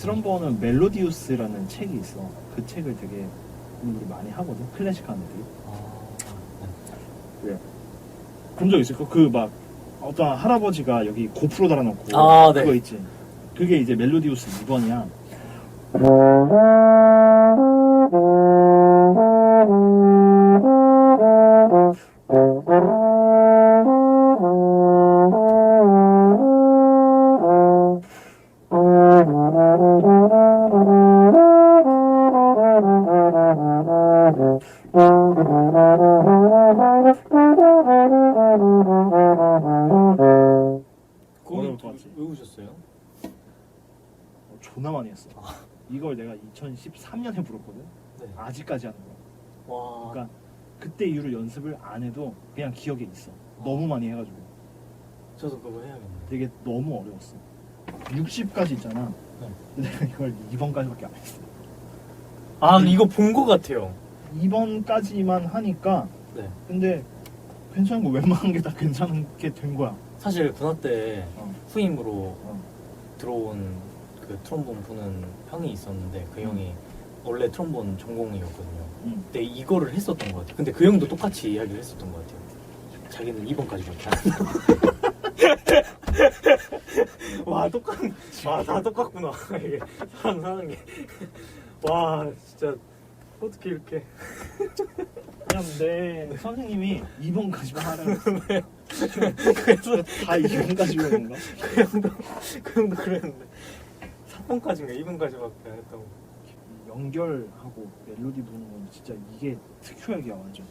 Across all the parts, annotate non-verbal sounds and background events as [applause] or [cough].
트럼본은 멜로디우스라는 책이 있어. 그 책을 되게 공부를 많이 하거든. 클래식 하는 애들이. 아, 네. 본적 있을 거? 그 막 어떤 할아버지가 여기 고프로 달아놓고 아, 네. 그거 있지. 그게 이제 멜로디우스 2번이야. [laughs] 이걸 내가 2013년에 불었거든. 네. 아직까지 하는 거야. 와. 그러니까 그때 이후로 연습을 안 해도 그냥 기억에 있어. 너무 많이 해가지고 저도 그거 해야겠네. 되게 너무 어려웠어. 60까지 있잖아. 네. 근데 내가 이걸 2번까지밖에 안 했어. 아, 이거 본 거 같아요. 2번까지만 하니까 네. 근데 괜찮은 거 웬만한 게 다 괜찮게 된 거야. 사실 군화 때 어. 후임으로 어. 들어온 그 트롬본 부는 형이 있었는데 그 음. 형이 원래 트롬본 전공이었거든요. 응. 근데 이거를 했었던 것 같아요. 근데 그 형도 똑같이 이야기를 했었던 것 같아요. 자기는 2번까지밖에 안 한다. 와 똑같, 와 다 똑같구나 [laughs] 이게 사람 사는 게. 와 진짜 어떻게 이렇게 그냥 내 선생님이 2번까지만 하라고 했어. 그래서 [laughs] 다 2번까지 오는 건가? 그 형도 그 형도 그랬는데 3번까지인가 2번까지밖에 안 했다고. 연결하고 멜로디 부는 건 진짜 이게 특효약이야 완전.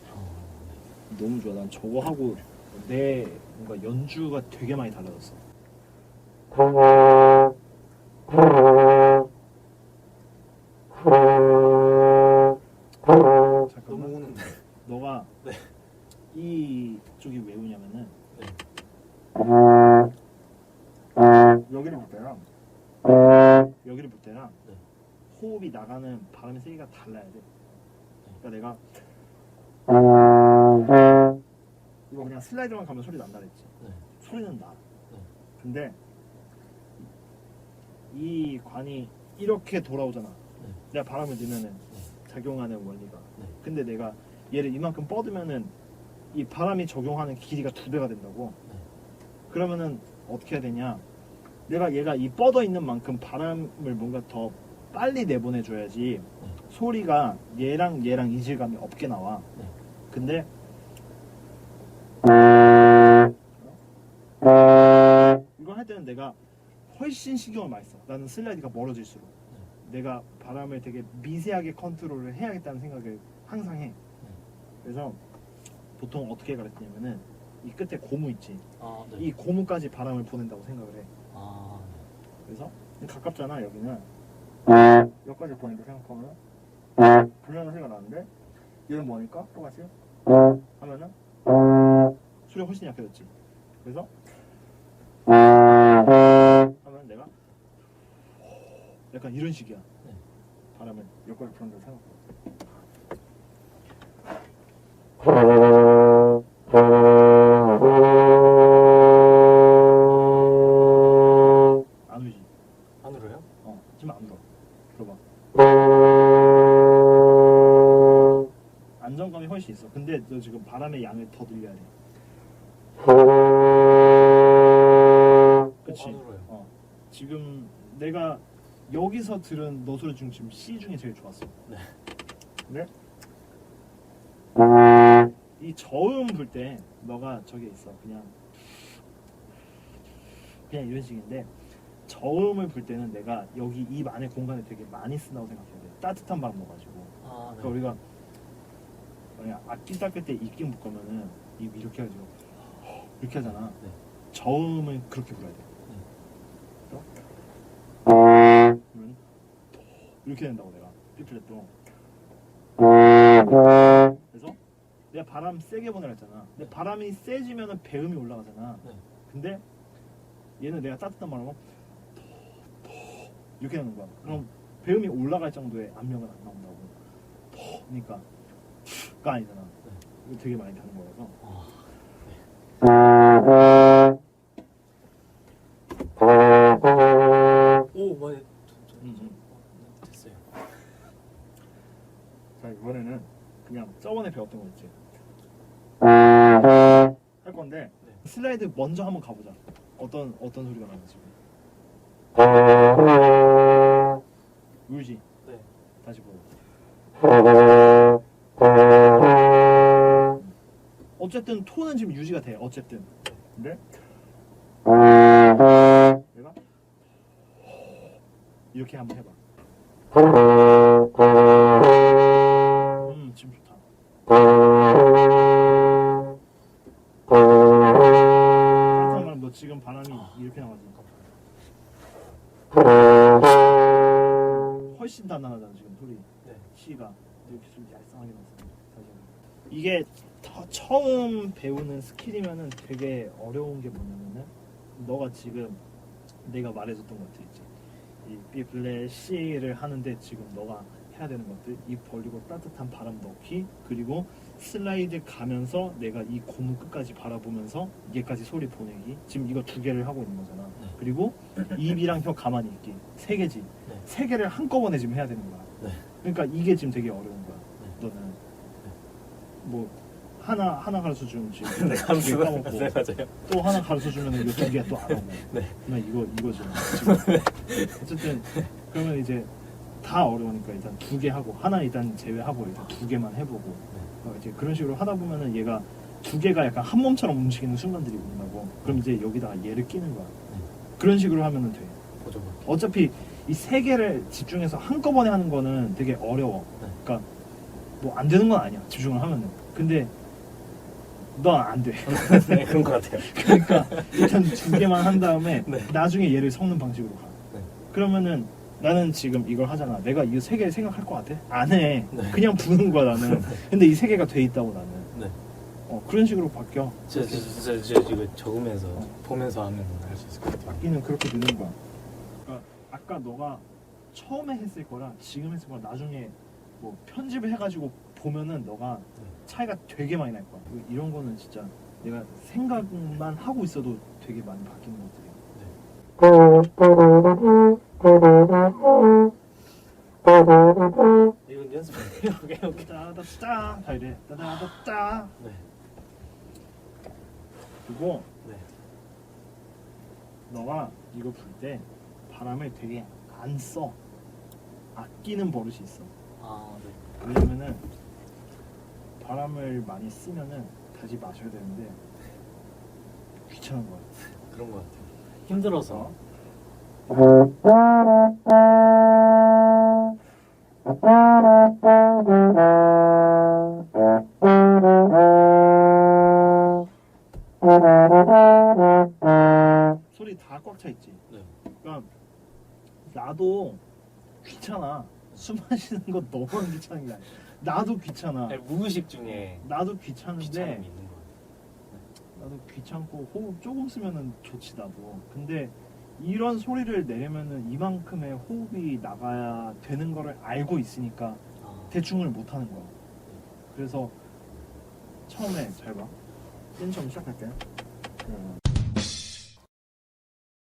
너무 좋아. 난 저거 하고 내 뭔가 연주가 되게 많이 달라졌어. 너무 잠깐만. 우는데. 너가 네. 이 쪽이 왜 우냐면은 네. 여기를 볼 때랑 여기를 볼 때랑 네. 호흡이 나가는 바람의 세기가 달라야 돼. 그러니까 내가 이거 그냥 슬라이드만 가면 소리 난다 그랬지. 네. 소리는 나. 네. 근데 이 관이 이렇게 돌아오잖아. 네. 내가 바람을 넣으면은 작용하는 원리가. 네. 근데 내가 얘를 이만큼 뻗으면은 이 바람이 적용하는 길이가 두 배가 된다고. 네. 그러면은 어떻게 해야 되냐? 내가 얘가 이 뻗어 있는 만큼 바람을 뭔가 더 빨리 내보내줘야지 네. 소리가 얘랑 얘랑 이질감이 없게 나와. 네. 근데 이거 할 때는 내가 훨씬 신경을 많이 써. 나는 슬라이드가 멀어질수록 내가 바람을 되게 미세하게 컨트롤을 해야겠다는 생각을 항상 해. 그래서 보통 어떻게 가르치냐면은 이 끝에 고무 있지. 아, 네. 이 고무까지 바람을 보낸다고 생각을 해. 아, 그래서? 가깝잖아 여기는. 여기까지 보낸다 생각하면? 불량한 소리가 나는데? 얘는 뭐니까 똑같이? 하면은? 소리가 훨씬 약해졌지. 그래서? 하면 내가? 약간 이런 식이야. 네. 바람을 여기까지 부른다고 생각해. 훨씬 있어. 근데 너 지금 바람의 양을 더 늘려야 돼. 그치? 안으로요. 어. 지금 내가 여기서 들은 너 소리 중 지금 C 중에 제일 좋았어. 네. 근데 이 저음 불 때 너가 저기 있어. 그냥 그냥 이런 식인데 저음을 불 때는 내가 여기 입 안에 공간을 되게 많이 쓴다고 생각해야 돼. 따뜻한 바람 넣어가지고. 아, 네. 그러니까 우리가 만약 악기 닦을 때 입김 불 거면은 입 이렇게 해가지고 [gasps] 이렇게 하잖아. 네. 저음은 그렇게 불어야 돼. 네. 그러면 이렇게 된다고 내가 삐플렛도. 그래서 내가 바람 세게 보내라 했잖아. 근데 바람이 세지면은 배음이 올라가잖아. 네. 근데 얘는 내가 따뜻한 바람으로 이렇게 하는 거야. 그럼 배음이 올라갈 정도의 압력은 안 나온다고. 그러니까 가 아니잖아. 네. 이거 되게 많이 다는 거라서. 오, 많이. 음. 음, 음. 됐어요. 자 이번에는 그냥 저번에 배웠던 거 있지 할 건데 네. 슬라이드 먼저 한번 가보자 어떤 어떤 소리가 나는지 울지 네. 다시 보여 어쨌든 톤은 지금 유지가 돼 어쨌든. 근데? 내가? 이렇게 한번 해봐. 음 지금 좋다. 따뜻한 말은 너 지금 바람이 이렇게 나가지 훨씬 단단하잖아 지금 소리. 네. 시가. 이렇게 좀 얄쌍하게 나왔어 다시 한번. 이게 더 처음 배우는 스킬이면은 되게 어려운 게 뭐냐면은 너가 지금 내가 말해줬던 것들 있지 이 B 플랫 C를 하는데 지금 너가 해야 되는 것들 입 벌리고 따뜻한 바람 넣기 그리고 슬라이드 가면서 내가 이 고무 끝까지 바라보면서 얘까지 소리 보내기 지금 이거 두 개를 하고 있는 거잖아 네. 그리고 입이랑 혀 가만히 있기 세 개지 네. 세 개를 한꺼번에 지금 해야 되는 거야 네. 그러니까 이게 지금 되게 어려운 거야 네. 너는 뭐 하나 하나 가르쳐 주면 지금 [laughs] 네, 감사합니다. 까먹고 네, 맞아요. 또 하나 가르쳐 주면 이거 두개또안 하고 네. 나 이거 이거 [laughs] 지금 지금 어쨌든 그러면 이제 다 어려우니까 일단 두 개 하고 하나 일단 제외하고 일단 두 개만 해보고 어, 이제 그런 식으로 하다 보면은 얘가 두 개가 약간 한 몸처럼 움직이는 순간들이 온다고 그럼 이제 여기다가 얘를 끼는 거야 그런 식으로 하면은 돼 보조. 어차피 이 세 개를 집중해서 한꺼번에 하는 거는 되게 어려워. 네. 그러니까 뭐 안 되는 건 아니야. 집중을 하면은. 근데 넌안 돼. [laughs] 네, 그런 것 같아요. 그러니까 일단 [laughs] 두 개만 한 다음에 네. 나중에 얘를 섞는 방식으로 가. 네. 그러면은 나는 지금 이걸 하잖아. 내가 이 세 개 생각할 것 같아? 안 해. 네. 그냥 부는 거야 나는. [laughs] 근데 이 세 개가 돼 있다고 나는. 네. 어, 그런 식으로 바뀌어. 저, 저, 저, 저, 저, 이거 적으면서 어. 보면서 하면 할수 있을 것 같아요. 바뀌는 그렇게 되는 거야. 그러니까 아까 너가 처음에 했을 거랑 지금 했을 거랑 나중에 뭐 편집을 해가지고 보면은 너가 차이가 되게 많이 날 거야. 이런 거는 진짜 내가 생각만 하고 있어도 되게 많이 바뀌는 것들이야. 이건 연습해요. [laughs] 오케이, 오케이. 따다짜 다 이래. 따다다짜. 네. 그리고 네. 너가 이거 불 때 바람을 되게 안 써. 아끼는 버릇이 있어. 아, 네. 왜냐면은 바람을 많이 쓰면은 다시 마셔야 되는데 귀찮은 거야. 그런 것 같아요. 힘들어서. 소리 다 꽉 차 있지. 네. 그러니까 나도 귀찮아. 숨 마시는 거 너만 귀찮은 게 아니야. 나도 귀찮아. 아니, 무의식 중에 나도 귀찮은데 귀찮음이 있는. 나도 귀찮고 호흡 조금 쓰면은 좋지 나도. 근데 이런 소리를 내려면은 이만큼의 호흡이 나가야 되는 거를 알고 있으니까 아, 대충을 못 하는 거야. 그래서 처음에 잘 봐. 맨 처음 시작할 때 음,